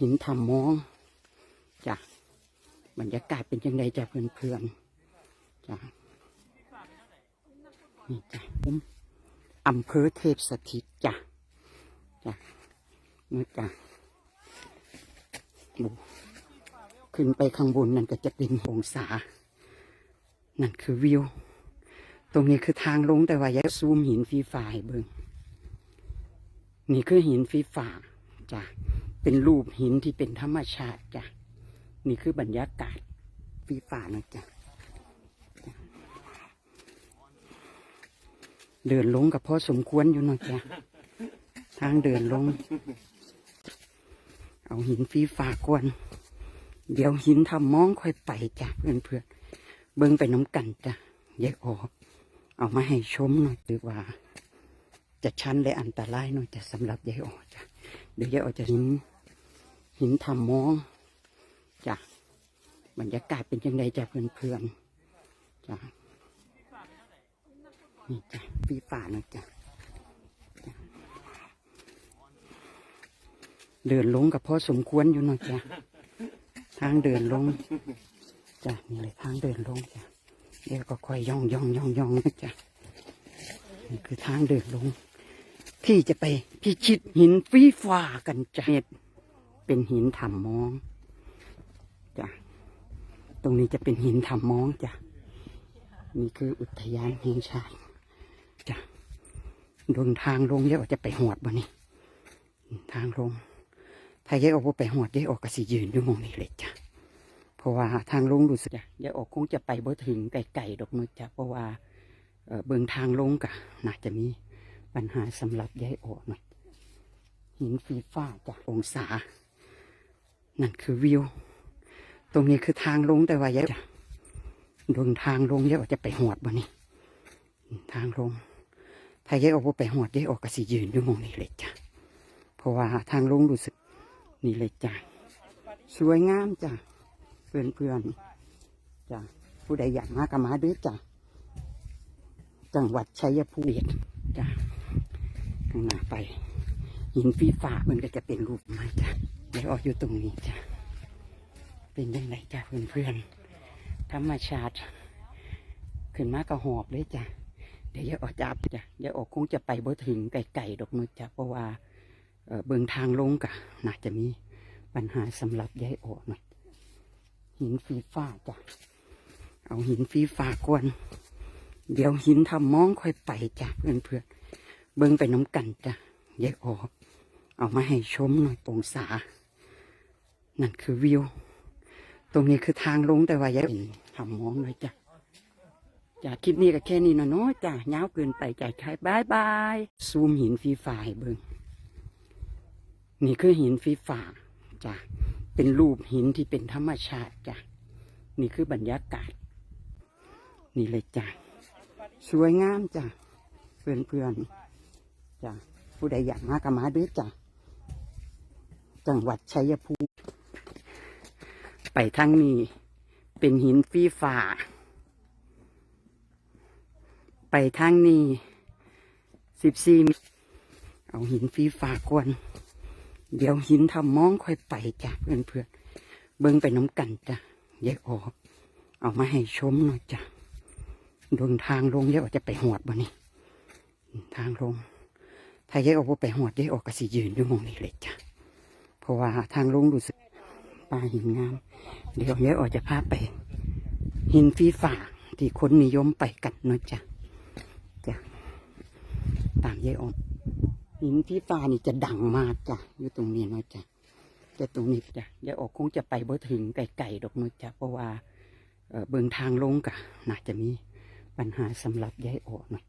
หินทำมองจ้ะบรรยากาศเป็นยังไงจ้ะเพื่อนๆจ้ะนี่จ้ะผมอำเภอเทพสถิตจ้ะจ้ะนี่จ้ะดูขึ้นไปข้างบนนั่นก็จะเป็นองศา นั่นคือวิว ตรงนี้คือทางลงแต่ว่าอยาซูมหินฟีฟ้าเบิงนี่คือหินฟีฟ้าจ้ะ เป็นรูปหินที่เป็นธรรมชาติจ้ะ นี่คือบรรยากาศฟีฟ้านะจ้ะ เดินลงกับพ่อสมควรอยู่เนาะจ้ะ ทางเดินลง เอาหินฟีฟ้ากวน เดี๋ยวหินทำมองค่อยไปจ้ะเพื่อนเพื่อนเบิ่งไปน้ำกันจ้ะแยกออก เอามาให้ชมหน่อยหรือว่า จะชันและอันตรายหน่อยจะสำหรับยายออกจ้ะเดี๋ยวยายออกจะหิน หินทำมองจ้ะบรรยากาศเป็นยังไงจ้ะเพื่อนๆจ้ะนี่จ้ะปีฝ่านะจ้ะจ้ะเดินลงกับพ่อสมควรอยู่เนาะจ้ะทางเดินลงจ้ะนี่เลยทางเดินลงจ้ะเดี๋ยวก็ค่อยย่องย่องย่องย่องนะจ้ะนี่คือทางเดินลง ที่จะไปพิชิตหินฟีฟ้ากันจ้ะ เป็นหินทำมองจ้ะตรงนี้จะเป็นหินทำมองจ้ะนี่คืออุทยานแห่งชาติจ้ะดนทางลงเดี๋ยวจะไปหวดบ่นี่ทางลงถ้ายายออกบ่ไปหอดยายออกก็สิยืนอยู่มองนี้เลยจ้ะเพราะว่าทางลงรู้สึกจ้ะยายออกคงจะไปบ่ถึงไกลๆดอกนู้จ้ะเพราะว่าเอ่อเบิ่งทางลงกะน่าจะมีปัญหาสำหรับยายออกหน่อยหินฟีฟ้าจ้ะองศา นั่นคือวิว ตรงนี้คือทางลงแต่ว่ายายจ้ะดินทางลงยายออกจะไปหอดบ่นี่ทางลง ถ้ายายออกไปหอดยายออกก็สิยืนอยู่มองนี้เลยจ้ะเพราะว่าทางลงรู้สึกนี่เลยจ้ะสวยงามจ้ะเพื่อนเพื่อนๆจ้ะผู้ใดอยากมาก็มาด้อจ้ะจังหวัดชัยภูมิจ้ะข้างหน้าไปหินฟีฟ้ามันก็จะเป็นรูปไม้จ้ะ เดี๋ยวออกอยู่ตรงนี้จ้ะ เป็นยังไงจ้ะเพื่อนเพื่อนๆธรรมชาติ ขึ้นมากระหอบเลยจ้ะ เดี๋ยวอย่าออกจับจ้ะอย่าออกคงจะไปบ่ถึงไกลๆดอกนู้จ้ะเพราะว่าเอ่อเบิ่งทางลงกะน่าจะมีปัญหาสำหรับยายออกหน่อยหินฟีฟ้าจ้ะ เอาหินฟีฟ้ากวนเดี๋ยวหินทำมองค่อยไปจ้ะเพื่อนเพื่อนเบิ่งไปน้ำกันจ้ะยายออก เอามาให้ชมหน่อยองศา นั่นคือวิว ตรงนี้คือทางลงแต่ว่ายายทำมองเลยจ้ะจ้ะคลิปนี้ก็แค่นี้นะเนาะจ้ะยาวเกินไปจ้ะใครบายบาย ซูมหินฟีฟ้าเบิ่งนี่คือหินฟีฟ้าจ้ะเป็นรูปหินที่เป็นธรรมชาติจ้ะนี่คือบรรยากาศ นี่เลยจ้ะสวยงามจ้ะเพื่อนเพื่อนจ้ะผู้ใดอยากมาก็มาด้อจ้ะจังหวัดชัยภูมิ ไปทางนี้ เป็นหินฟีฟ้าไปทางนี้สิบสี่เอาหินฟีฟ้ากวน เดี๋ยวหินทำมองค่อยไปจ้ะเพื่อนเพื่อนเบิ่งไปน้ำกันจ้ะแยออกเอามาให้ชมหน่อยจ้ะเดินทางลงแยกออจะไปหอดบ่นี่ทางลง ถ้าแยออกบ่ไปหอดแยออกก็สิยืนอยู่มองนี้เลยจ้ะเพราะว่าทางลงรู้สึก ปลาหินงาม เดี๋ยวแยกออกจะพาไป หินฟีฝ่าที่คนนิยมไปกันเนาะจ้ะจ้ะตามแยกออกหินที่ฟ้านี่จะดังมากจ้ะอยู่ตรงนี้เนาะจ้ะแต่ตรงนี้จ้ะยายออกคงจะไปบ่ถึงไกลๆดอกเนาะจ้ะเพราะว่าเอ่องทางลงกะน่าจะมีปัญหาสำหรับยายออกหน่อย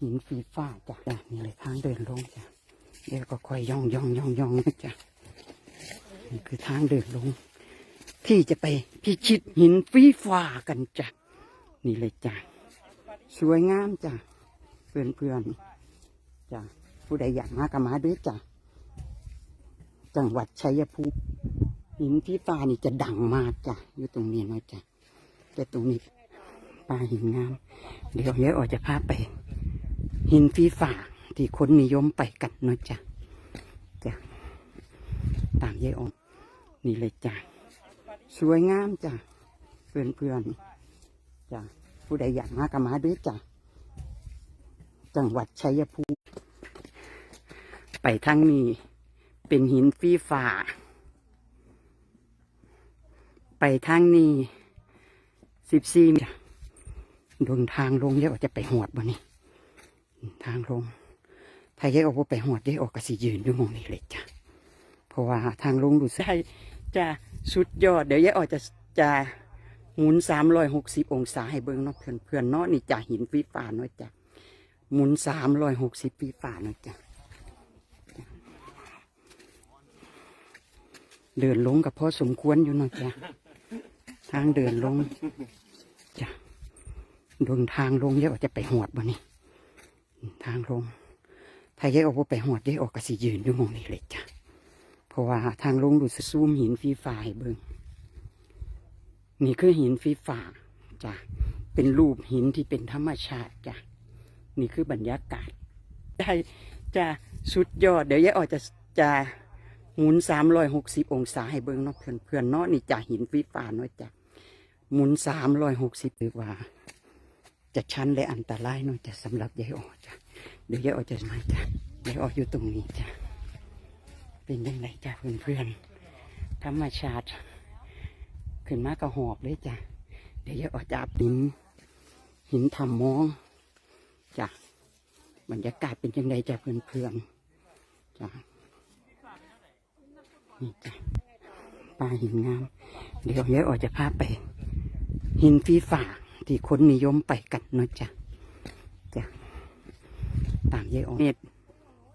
หินฟีฟ้าจ้ะจ้ะนี่เลยทางเดินลงจ้ะเดี๋ยวก็ค่อยย่องย่องย่องย่องนะจ้ะ นี่คือทางเดินลง ที่จะไปพิชิตหินฟีฟ้ากันจ้ะ นี่เลยจ้ะ สวยงามจ้ะ เพื่อนเพื่อนๆจ้ะ ผู้ใดอยากมาก็มาด้อจ้ะ จังหวัดชัยภูมิหินที่ฟ้านี่จะดังมากจ้ะ อยู่ตรงนี้นะจ้ะ แต่ตรงนี้ปลาหินงาม เดี๋ยวเดี๋ยวออกจะพาไป หินฟีฟ้าที่คนนิยมไปกันนะจ้ะจ้ะตามยายออม นี่เลยจ้ะสวยงามจ้ะเพื่อนเพื่อนๆจ้ะผู้ใดอยากมาก็มาด้วยจ้ะจังหวัดชัยภูมิไปทางนี้ เป็นหินฟีฟ้าไปทางนี้สิบสี่ดงทางลงเยอะจะไปหวดบ่นี่ทางลงถ้าแยกออกว่าไปหวดได้ออกกสิยืนอยู่มองนี้เลยจ้ะ ราะว่าทางลงดูใช่จะสุดยอด เดี๋ยวแยออกจะจะหมุนสามร้อยหกสิบองศาให้เบิ้งเนาะเพื่อนเพื่อนเนาะนี่จะหินฟีฟ้าเนาะจ้ะหมุนสามร้อยหกสิบฟีฟ้าเนาะจ้ะเดินลงกับพ่อสมควรอยู่เนาะจ้ะทางเดินลงจ้ะดงทางลงเยอะจะไปหวดบ่นี่ทางลง ถ้าแยกออกว่าไปหวดได้ออกกสิยืนอยู่มองนี้เลยจ้ะ เพราะว่าทางลงดูสซูมหินฟีฟาให้เบิงนี่คือหินฟีฟาจ้ะเป็นรูปหินที่เป็นธรรมชาติจ้ะนี่คือบรรยากาศได้จะสุดยอด เดี๋ยวแยออกจะจะหมุนสามร้อยหกสิบองศาให้เบิ้งเนาะเพื่อนเพื่อนเนาะนี่จะหินฟีฟ้าเนาะจ้ะหมุนสามร้อยหกสิบหรือว่า จะชันและอันตรายเนาะจะสำหรับยายออจ้ะเดี๋ยวยายออจะมาจ้ะยายอออยู่ตรงนี้จ้ะ เป็นยังไงจ้ะเพื่อนๆธรรมชาติ ขึ้นมากระหอบเลยจ้ะ เดี๋ยวยายออจาบหิน หินทำมองจ้ะบรรยากาศเป็นยังไงจ้ะเพื่อนๆจ้ะนี่จ้ะปลาหินงาม เดี๋ยวเยอะออกจะพาไป หินฟีฝ่าที่คนนิยมไปกันเนาะจ้ะจ้ะตามเยอะออกเม็ด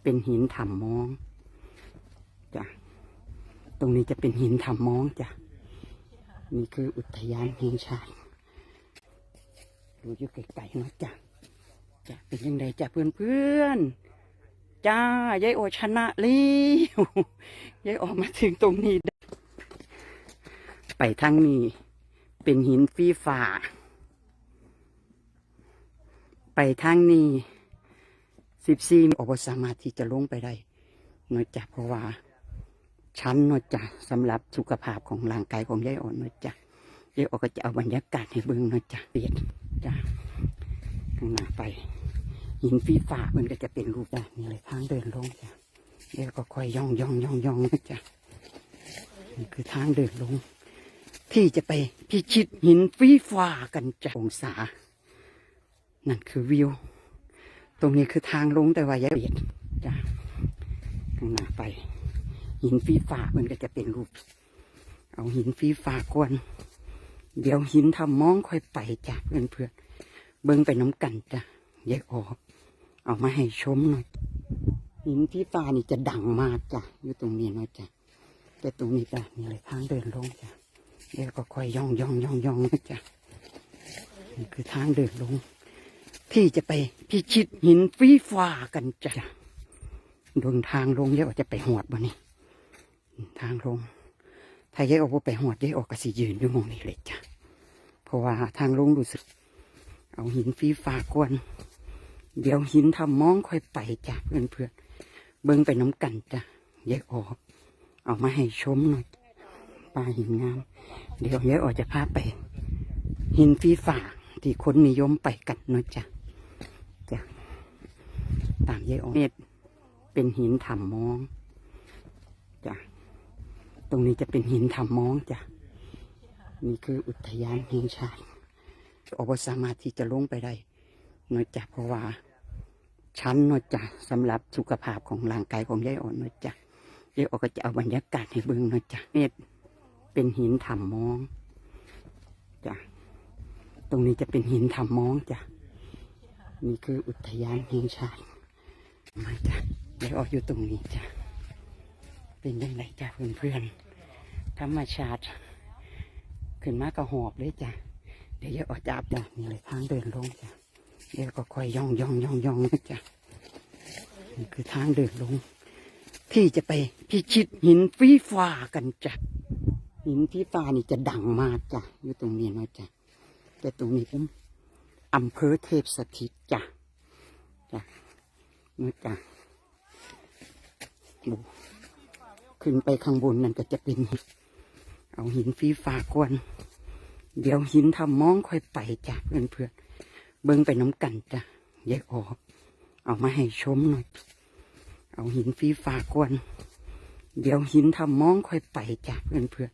เป็นหินถามมอง ตรงนี้จะเป็นหินถามมองจ้ะ นี่คืออุทยานแห่งชาติ ดูอยู่ไกลๆเนาะจ้ะจ้ะเป็นยังไงจ้ะเพื่อนๆ จ้ายายโอชนะลี้วยายออกมาถึงตรงนี้ได้ไปทางนี้ เป็นหินฟีฟ้าไปทางนี้สิบสี่ออกสามารถที่จะลงไปได้เนอยจากเพราะว่า ชั้นเนอยจากสำหรับสุขภาพของร่างกายของยายอ่อนเนอยจากยายอ่อนก็จะเอาบรรยากาศให้เบิ่งเนอยจากเปลี่ยนจ้ะข้างหน้าไปหินฟีฟ้ามันก็จะเป็นรูปจ้ะนี่เลยทางเดินลงจ้ะเดี๋ยวก็ค่อยย่องย่องย่องย่องนะจ๊ะนี่คือทางเดินลง ที่จะไปพิชิตหินฟีฟ้ากันจ้ะองศา นั่นคือวิว ตรงนี้คือทางลงแต่ว่าย่าเบียดจ้ะข้างหน้าไป หินฟีฟ้ามันก็จะเป็นรูป เอาหินฟีฟ้ากวนเดี๋ยวหินทำมองค่อยไปจ้ะเพื่อนเพื่อนเบิ้งไปน้ำกันจ้ะแยกออกเอามาให้ชมหน่อยหินที่ฟ้านี่จะดังมากจ้ะอยู่ตรงนี้นะจ้ะแต่ตรงนี้จ้ะนี่เลยทางเดินลงจ้ะเดี๋ยวก็ค่อยย่องย่องย่องย่องนะจ้ะนี่คือทางเดินลง ที่จะไปพิชิตหินฟีฟ้ากันจ้ะดงทางลงเยอะจะไปหวดบ่นี่ ทางลง ถ้าแยกออกไปหวดได้ออกกสิยืนอยู่มองนี้เลยจ้ะ เพราะว่าทางลงรู้สึก เอาหินฟีฟ้ากวน เดี๋ยวหินทำมองค่อยไปจ้ะเพื่อนเพื่อนเบิ้งไปน้ำกันจ้ะแยกออก เอามาให้ชมหน่อยปลาหินงาม เดี๋ยวแยกออกจะพาไป หินฟีฝ่าที่คนนิยมไปกันเนาะจ้ะจ้ะตามแยกออกเม็ดเป็นหินถามมอง รงนี้จะเป็นหินถามมองจ้ะ นี่คืออุทยานแห่งชาติออสามารถที่จะลงไปได้เนอยจากเพราะว่าชั้นเนอยจากสำหรับสุขภาพของร่างกายของยายอ่อนเนอยจากยายอ่อนก็จะเอาบรรยากาศให้เบิ่งเนอยจากเม็ดเป็นหินถามมองจ้ะตรงนี้จะเป็นหินถามมองจ้ะนี่คืออุทยานแห่งชาติมาจ้ะยายอ่อนอยู่ตรงนี้จ้ะเป็นยังไงจ้ะเพื่อนๆ ธรรมชาติ ขึ้นมากระหอบเลยจ้ะ เดี๋ยวยายออกจับจ้ะนี่เลยทางเดินลงจ้ะ เดี๋ยวก็ค่อยย่องย่องย่องย่องนะจ้ะนี่คือทางเดินลง ที่จะไปพิชิตหินฟีฟ้ากันจ้ะ หินฟีฟ้านี่จะดังมากจ้ะ อยู่ตรงนี้นะจ้ะ แต่ตรงนี้ผมอำเภอเทพสถิตจ้ะ จ้ะนี่จ้ะโอ้ขึ้นไปข้างบนนั่นก็จะเป็นหิน เอาหินฟีฟ้ากวน เดี๋ยวหินทำมองค่อยไปจ้ะเพื่อนเพื่อนเบิ้งไปน้ำกันจ้ะแยกออกเอามาให้ชมหน่อย เอาหินฟีฟ้ากวน เดี๋ยวหินทำมองค่อยไปจ้ะเพื่อนเพื่อน